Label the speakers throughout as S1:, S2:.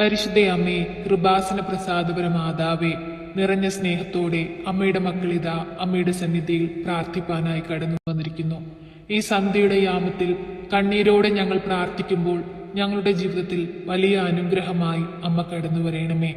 S1: പരിശുദ്ധ അമ്മേ കൃപാസന പ്രസാദപര മാതാവേ നിറഞ്ഞ സ്നേഹത്തോടെ അമ്മയുടെ മക്കളിതാ അമ്മയുടെ സന്നിധിയിൽ പ്രാർത്ഥിപ്പാനായി കടന്നു വന്നിരിക്കുന്നു. ഈ സന്ധ്യയുടെ യാമത്തിൽ കണ്ണീരോടെ ഞങ്ങൾ പ്രാർത്ഥിക്കുമ്പോൾ ഞങ്ങളുടെ ജീവിതത്തിൽ വലിയ അനുഗ്രഹമായി അമ്മ കടന്നു വരയണമേ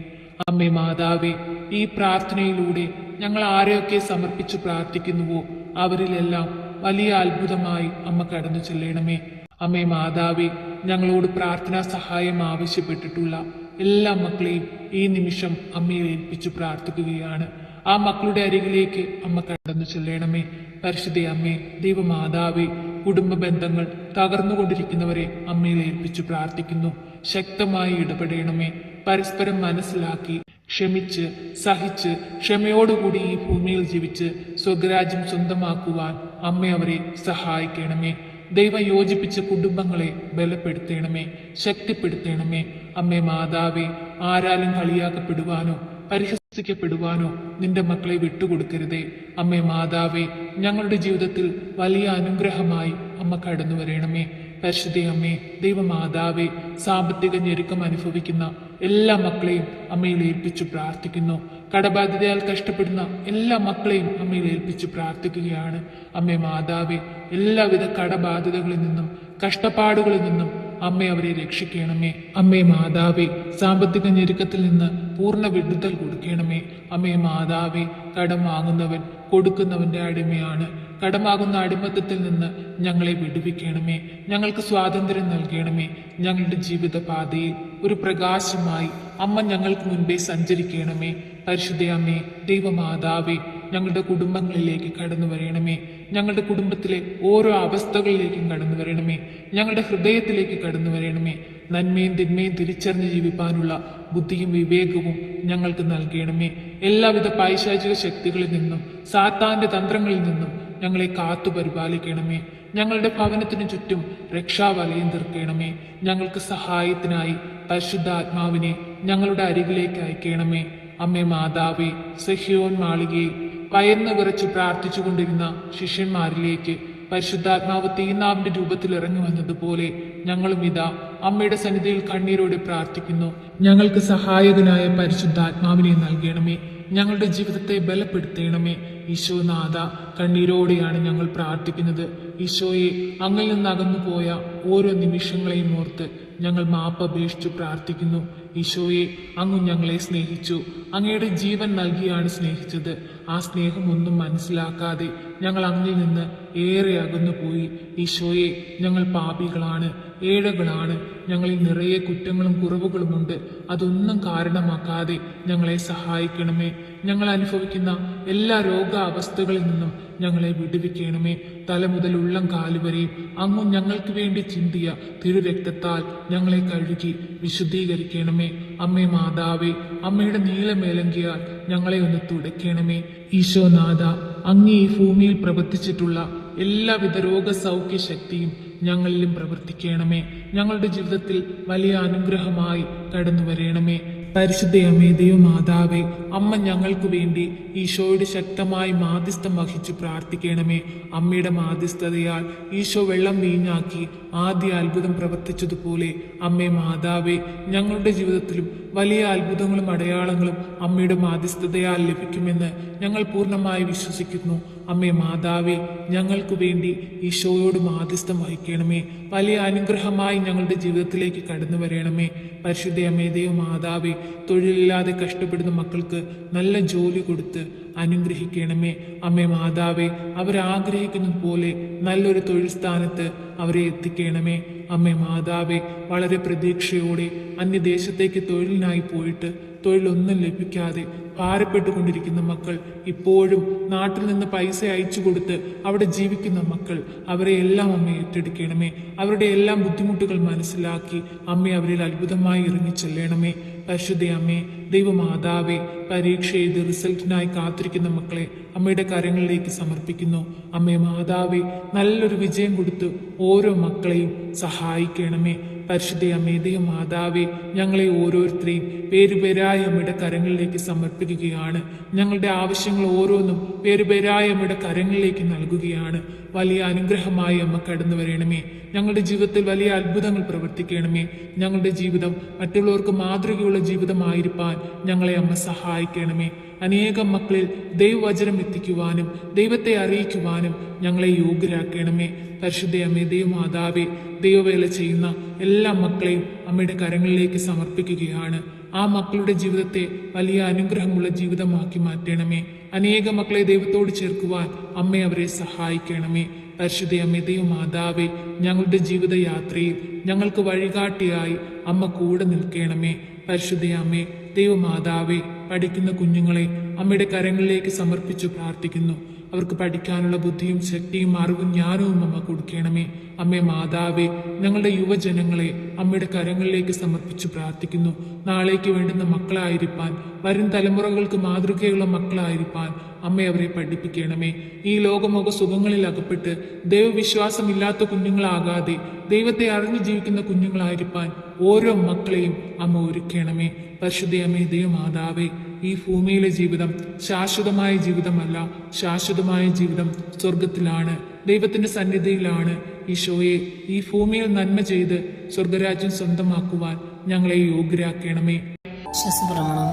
S1: അമ്മേ മാതാവേ ഈ പ്രാർത്ഥനയിലൂടെ ഞങ്ങൾ ആരെയൊക്കെ സമർപ്പിച്ചു പ്രാർത്ഥിക്കുന്നുവോ അവരിലെല്ലാം വലിയ അത്ഭുതമായി അമ്മ കടന്നു ചെല്ലണമേ. അമ്മേ മാതാവേ ഞങ്ങളോട് പ്രാർത്ഥനാ സഹായം ആവശ്യപ്പെട്ടിട്ടുള്ള എല്ലാ മക്കളെയും ഈ നിമിഷം അമ്മയെ ഏൽപ്പിച്ചു പ്രാർത്ഥിക്കുകയാണ്. ആ മക്കളുടെ അരികിലേക്ക് അമ്മ കടന്നു ചെല്ലണമേ. പരിശുദ്ധ അമ്മേ ദൈവമാതാവേ കുടുംബ ബന്ധങ്ങൾ തകർന്നുകൊണ്ടിരിക്കുന്നവരെ അമ്മയിൽ ഏൽപ്പിച്ചു പ്രാർത്ഥിക്കുന്നു. ശക്തമായി ഇടപെടണമേ. പരസ്പരം മനസ്സിലാക്കി ക്ഷമിച്ച് സഹിച്ച് ക്ഷമയോടുകൂടി ഈ ഭൂമിയിൽ ജീവിച്ച് സ്വഗ്രാജ്യം സ്വന്തമാക്കുവാൻ അമ്മ അവരെ സഹായിക്കണമേ. ദൈവം യോജിപ്പിച്ച കുടുംബങ്ങളെ ബലപ്പെടുത്തണമേ ശക്തിപ്പെടുത്തണമേ. അമ്മേ മാതാവേ ആരാലും കളിയാക്കപ്പെടുവാനോ പരിഹസിക്കപ്പെടുവാനോ നിന്റെ മക്കളെ വിട്ടുകൊടുക്കരുതേ. അമ്മേ മാതാവേ ഞങ്ങളുടെ ജീവിതത്തിൽ വലിയ അനുഗ്രഹമായി അമ്മ കടന്നു വരണമേ. പരിശുദ്ധ അമ്മേ ദൈവ ദൈവമാതാവേ സാമ്പത്തിക ഞെരുക്കം അനുഭവിക്കുന്ന എല്ലാ മക്കളെയും അമ്മയിൽ ഏൽപ്പിച്ചു പ്രാർത്ഥിക്കുന്നു. കടബാധ്യതയാൽ കഷ്ടപ്പെടുന്ന എല്ലാ മക്കളെയും അമ്മയിൽ ഏൽപ്പിച്ച് പ്രാർത്ഥിക്കുകയാണ്. അമ്മേ മാതാവെ എല്ലാവിധ കടബാധ്യതകളിൽ നിന്നും കഷ്ടപ്പാടുകളിൽ നിന്നും അമ്മ അവരെ രക്ഷിക്കണമേ. അമ്മേ മാതാവേ സാമ്പത്തിക ഞെരുക്കത്തിൽ നിന്ന് പൂർണ വിടുതൽ കൊടുക്കണമേ. അമ്മേ മാതാവേ കടം വാങ്ങുന്നവൻ കൊടുക്കുന്നവന്റെ അടിമയാണ്. കടമാകുന്ന അടിമത്തത്തിൽ നിന്ന് ഞങ്ങളെ വിടുവിക്കണമേ. ഞങ്ങൾക്ക് സ്വാതന്ത്ര്യം നൽകണമേ. ഞങ്ങളുടെ ജീവിതപാതയിൽ ഒരു പ്രകാശമായി അമ്മ ഞങ്ങൾക്ക് മുൻപേ സഞ്ചരിക്കണമേ. പരിശുദ്ധ അമ്മേ ദൈവമാതാവേ ഞങ്ങളുടെ കുടുംബങ്ങളിലേക്ക് കടന്നു വരണമേ. ഞങ്ങളുടെ കുടുംബത്തിലെ ഓരോ അവസ്ഥകളിലേക്കും കടന്നു വരണമേ. ഞങ്ങളുടെ ഹൃദയത്തിലേക്ക് കടന്നു വരണമേ. നന്മയും തിന്മയും തിരിച്ചറിഞ്ഞ് ജീവിപ്പാനുള്ള ബുദ്ധിയും വിവേകവും ഞങ്ങൾക്ക് നൽകണമേ. എല്ലാവിധ പൈശാചിക ശക്തികളിൽ നിന്നും സാത്താന്റെ തന്ത്രങ്ങളിൽ നിന്നും ഞങ്ങളെ കാത്തു പരിപാലിക്കണമേ. ഞങ്ങളുടെ ഭവനത്തിനു ചുറ്റും രക്ഷാവലയം തീർക്കണമേ. ഞങ്ങൾക്ക് സഹായത്തിനായി പരിശുദ്ധാത്മാവിനെ ഞങ്ങളുടെ അരികിലേക്ക് അയക്കണമേ. അമ്മേ മാതാവേ സഹ്യോൻ മാളികയിൽ പയർന്നു വിറച്ച് പ്രാർത്ഥിച്ചുകൊണ്ടിരുന്ന ശിഷ്യന്മാരിലേക്ക് പരിശുദ്ധാത്മാവ് തീനാവിന്റെ രൂപത്തിൽ ഇറങ്ങി വന്നതുപോലെ ഞങ്ങളും ഇതാ അമ്മയുടെ സന്നിധിയിൽ കണ്ണീരോടെ പ്രാർത്ഥിക്കുന്നു. ഞങ്ങൾക്ക് സഹായകനായ പരിശുദ്ധാത്മാവിനെ നൽകണമേ. ഞങ്ങളുടെ ജീവിതത്തെ ബലപ്പെടുത്തണമേ. ഈശോനാഥ കണ്ണീരോടെയാണ് ഞങ്ങൾ പ്രാർത്ഥിക്കുന്നത്. ഈശോയെ അങ്ങിൽ നിന്ന് അകന്നു പോയ ഓരോ നിമിഷങ്ങളെയും ഓർത്ത് ഞങ്ങൾ മാപ്പ് അപേക്ഷിച്ചു പ്രാർത്ഥിക്കുന്നു. ഈശോയെ അങ്ങ് ഞങ്ങളെ സ്നേഹിച്ചു. അങ്ങയുടെ ജീവൻ നൽകിയാണ് സ്നേഹിച്ചത്. ആ സ്നേഹം ഒന്നും മനസ്സിലാക്കാതെ ഞങ്ങൾ അങ്ങിൽ നിന്ന് ഏറെ അകന്നു പോയി ഈശോയെ ഞങ്ങൾ പാപികളാണ് ഏഴകളാണ്. ഞങ്ങളിൽ നിറയെ കുറ്റങ്ങളും കുറവുകളുമുണ്ട് അതൊന്നും കാരണമാക്കാതെ ഞങ്ങളെ സഹായിക്കണമേ. ഞങ്ങൾ അനുഭവിക്കുന്ന എല്ലാ രോഗാവസ്ഥകളിൽ നിന്നും ഞങ്ങളെ വിടുവിക്കണമേ. തല മുതൽ ഉള്ളം കാലുവരെയും അങ്ങും ഞങ്ങൾക്ക് വേണ്ടി ചിന്തിയ തിരുരക്തത്താൽ ഞങ്ങളെ കഴുകി വിശുദ്ധീകരിക്കണമേ. അമ്മേ മാതാവേ അമ്മയുടെ നീലമേലങ്കിയാൽ ഞങ്ങളെ ഒന്ന് തുടയ്ക്കണമേ. ഈശോനാഥ അങ്ങ് ഈ ഭൂമിയിൽ പ്രവർത്തിച്ചിട്ടുള്ള എല്ലാവിധ രോഗസൗഖ്യ ശക്തിയും ഞങ്ങളിലും പ്രവർത്തിക്കണമേ. ഞങ്ങളുടെ ജീവിതത്തിൽ വലിയ അനുഗ്രഹമായി കടന്നു വരണമേ പരിശുദ്ധയമ്മേ ദൈവമാതാവേ അമ്മ ഞങ്ങൾക്ക് വേണ്ടി ഈശോയുടെ ശക്തമായി മാധ്യസ്ഥം വഹിച്ചു പ്രാർത്ഥിക്കണമേ. അമ്മയുടെ മാധ്യസ്ഥതയാൽ ഈശോ വെള്ളം വീഞ്ഞാക്കി ആദ്യ അത്ഭുതം പ്രവർത്തിച്ചതുപോലെ അമ്മേ മാതാവേ ഞങ്ങളുടെ ജീവിതത്തിലും വലിയ അത്ഭുതങ്ങളും അടയാളങ്ങളും അമ്മയുടെ മാധ്യസ്ഥതയാൽ ലഭിക്കുമെന്ന് ഞങ്ങൾ പൂർണമായി വിശ്വസിക്കുന്നു. അമ്മേ മാതാവേ ഞങ്ങൾക്ക് വേണ്ടി ഈശോയോട് മാധ്യസ്ഥം വഹിക്കണമേ. വലിയ അനുഗ്രഹമായി ഞങ്ങളുടെ ജീവിതത്തിലേക്ക് കടന്നു വരണമേ. പരിശുദ്ധ അമ്മേ ദൈവ മാതാവേ തൊഴിലില്ലാതെ കഷ്ടപ്പെടുന്ന മക്കൾക്ക് നല്ല ജോലി കൊടുത്ത് അനുഗ്രഹിക്കണമേ. അമ്മേ മാതാവേ അവരാഗ്രഹിക്കുന്നത് പോലെ നല്ലൊരു തൊഴിൽ സ്ഥാനത്ത് അവരെ എത്തിക്കണമേ. അമ്മേ മാതാവേ വളരെ പ്രതീക്ഷയോടെ അന്യദേശത്തേക്ക് തൊഴിലിനായി പോയിട്ട് തൊഴിലൊന്നും ലഭിക്കാതെ ഭാരപ്പെട്ടുകൊണ്ടിരിക്കുന്ന മക്കൾ ഇപ്പോഴും നാട്ടിൽ നിന്ന് പൈസ അയച്ചു കൊടുത്ത് അവിടെ ജീവിക്കുന്ന മക്കൾ അവരെ എല്ലാം അമ്മ ഏറ്റെടുക്കണമേ. അവരുടെ എല്ലാം ബുദ്ധിമുട്ടുകൾ മനസ്സിലാക്കി അമ്മ അവരിൽ അത്ഭുതമായി ഇറങ്ങി ചെല്ലണമേ പരിശുദ്ധ അമ്മേ ദൈവമാതാവേ പരീക്ഷ എഴുതി റിസൾട്ടിനായി കാത്തിരിക്കുന്ന മക്കളെ അമ്മയുടെ കരങ്ങളിലേക്ക് സമർപ്പിക്കുന്നു. അമ്മേ മാതാവേ നല്ലൊരു വിജയം കൊടുത്ത് ഓരോ മക്കളെയും സഹായിക്കണമേ. പരിശുദ്ധ അമ്മേ ദൈവമാതാവേ ഞങ്ങളെ ഓരോരുത്തരെയും പേരുപേരായ അമ്മയുടെ കരങ്ങളിലേക്ക് സമർപ്പിക്കുകയാണ്. ഞങ്ങളുടെ ആവശ്യങ്ങൾ ഓരോന്നും പേരുപേരായ അമ്മയുടെ കരങ്ങളിലേക്ക് നൽകുകയാണ്. വലിയ അനുഗ്രഹമായി അമ്മ കടന്നു വരണമേ ഞങ്ങളുടെ ജീവിതത്തിൽ വലിയ അത്ഭുതങ്ങൾ പ്രവർത്തിക്കണമേ. ഞങ്ങളുടെ ജീവിതം മറ്റുള്ളവർക്ക് മാതൃകയുള്ള ജീവിതമായിരിക്കാൻ ഞങ്ങളെ അമ്മ സഹായിക്കണമേ. അനേകം മക്കളിൽ ദൈവവചനം എത്തിക്കുവാനും ദൈവത്തെ അറിയിക്കുവാനും ഞങ്ങളെ യോഗ്യരാക്കണമേ. പരിശുദ്ധ അമ്മേ ദൈവമാതാവേ ദൈവവേല ചെയ്യുന്ന എല്ലാ മക്കളെയും അമ്മയുടെ കരങ്ങളിലേക്ക് സമർപ്പിക്കുകയാണ്. ആ മക്കളുടെ ജീവിതത്തെ വലിയ അനുഗ്രഹമുള്ള ജീവിതമാക്കി മാറ്റണമേ. അനേക മക്കളെ ദൈവത്തോട് ചേർക്കുവാൻ അമ്മ അവരെ സഹായിക്കണമേ. പരിശുദ്ധ അമ്മേ ദൈവമാതാവേ ഞങ്ങളുടെ ജീവിതയാത്രയിൽ ഞങ്ങൾക്ക് വഴികാട്ടിയായി അമ്മ കൂടെ നിൽക്കണമേ. പരിശുദ്ധ അമ്മേ ദൈവമാതാവേ പഠിക്കുന്ന കുഞ്ഞുങ്ങളെ അമ്മയുടെ കരങ്ങളിലേക്ക് സമർപ്പിച്ചു പ്രാർത്ഥിക്കുന്നു. അവർക്ക് പഠിക്കാനുള്ള ബുദ്ധിയും ശക്തിയും അറിവും ജ്ഞാനവും അമ്മ കൊടുക്കണമേ. അമ്മേ മാതാവേ ഞങ്ങളുടെ യുവജനങ്ങളെ അമ്മയുടെ കരങ്ങളിലേക്ക് സമർപ്പിച്ചു പ്രാർത്ഥിക്കുന്നു. നാളേക്ക് വേണ്ടുന്ന മക്കളായിരിക്കാൻ വരും തലമുറകൾക്ക് മാതൃകയുള്ള മക്കളായിരിക്കാൻ അമ്മ അവരെ പഠിപ്പിക്കണമേ. ഈ ലോകമൊക്കെ സുഖങ്ങളിൽ അകപ്പെട്ട് ദൈവവിശ്വാസമില്ലാത്ത കുഞ്ഞുങ്ങളാകാതെ ദൈവത്തെ അറിഞ്ഞു ജീവിക്കുന്ന കുഞ്ഞുങ്ങളായിരിക്കാൻ ഓരോ മക്കളെയും അമ്മ ഒരുക്കണമേ. പരിശുദ്ധ ദൈവമാതാവേ ഈ ഭൂമിയിലെ ജീവിതം ശാശ്വതമായ ജീവിതമല്ല. ശാശ്വതമായ ജീവിതം സ്വർഗത്തിലാണ് ദൈവത്തിന്റെ സന്നിധിയിലാണ് ഈശോയെ ഈ ഭൂമിയിൽ നന്മ ചെയ്ത് സ്വർഗരാജ്യം സ്വന്തമാക്കുവാൻ ഞങ്ങളെ യോഗ്യരാക്കണമേ.
S2: വിശ്വസപ്രമാണം.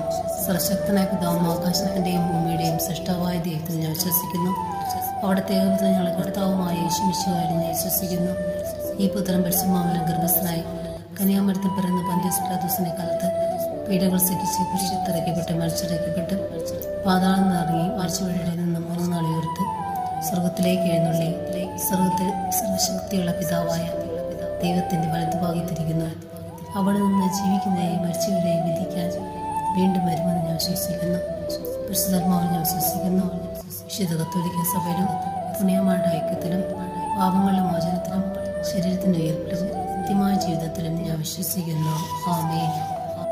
S2: സർശക്തനായ പിതാവും ആകാശത്തിന്റെയും ഭൂമിയുടെയും സൃഷ്ടാവായ ദൈവത്തിൽ ഞാൻ വിശ്വസിക്കുന്നു. അവിടുത്തെ ഞങ്ങളെ കർത്താവുമായ യേശുമിശുവായി ഞാൻ വിശ്വസിക്കുന്നു. ഈ പുത്രം പരിശുമാമലം ഗർഭസ്ഥനായി കന്യാമരത്തിൽ പിറന്ന പന്ത്യസ് പിലാദോസിനെ കാലത്ത് പീഡകൾ സഹിച്ച് കുരിശിത്തിറക്കപ്പെട്ട് മരിച്ചിറക്കപ്പെട്ട് പാതാളം നിറങ്ങി മരിച്ചുവഴിയുടെ നിന്ന് മൂന്ന് നാളിയോർത്ത് സ്വർഗത്തിലേക്ക് എഴുന്നള്ളി. സ്വർഗത്തിൽ സർവശക്തിയുള്ള പിതാവായ ദൈവത്തിന്റെ വലതുഭാഗത്തിരിക്കുന്നു അവിടെ നിന്ന് ജീവിക്കുന്നതായി മരിച്ചവരെയും വിധിക്കാൻ വീണ്ടും വരുമെന്ന് ഞാൻ വിശ്വസിക്കുന്നു. പരിശുദ്ധാത്മാവിൽ ഞാൻ വിശ്വസിക്കുന്നു. വിശുദ്ധ കത്തോലിക്ക സഭയിലും പുണ്യമാരുടെ ഐക്യത്തിലും പാപങ്ങളുടെ മോചനത്തിലും ശരീരത്തിന്റെ ഉയർപ്പിലും കൃത്യമായ ജീവിതത്തിലും ഞാൻ വിശ്വസിക്കുന്നു. ആമേ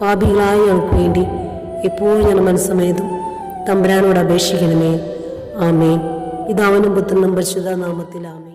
S3: പാപികളായ ഞങ്ങൾക്ക് വേണ്ടി എപ്പോഴും ഞാൻ മനസ്സമേതും തമ്പുരാനോട് അപേക്ഷിക്കണമേ. ആമേ ഇതാവനും പുത്രനും പരിശുദ്ധ നാമത്തിൽ ആമേ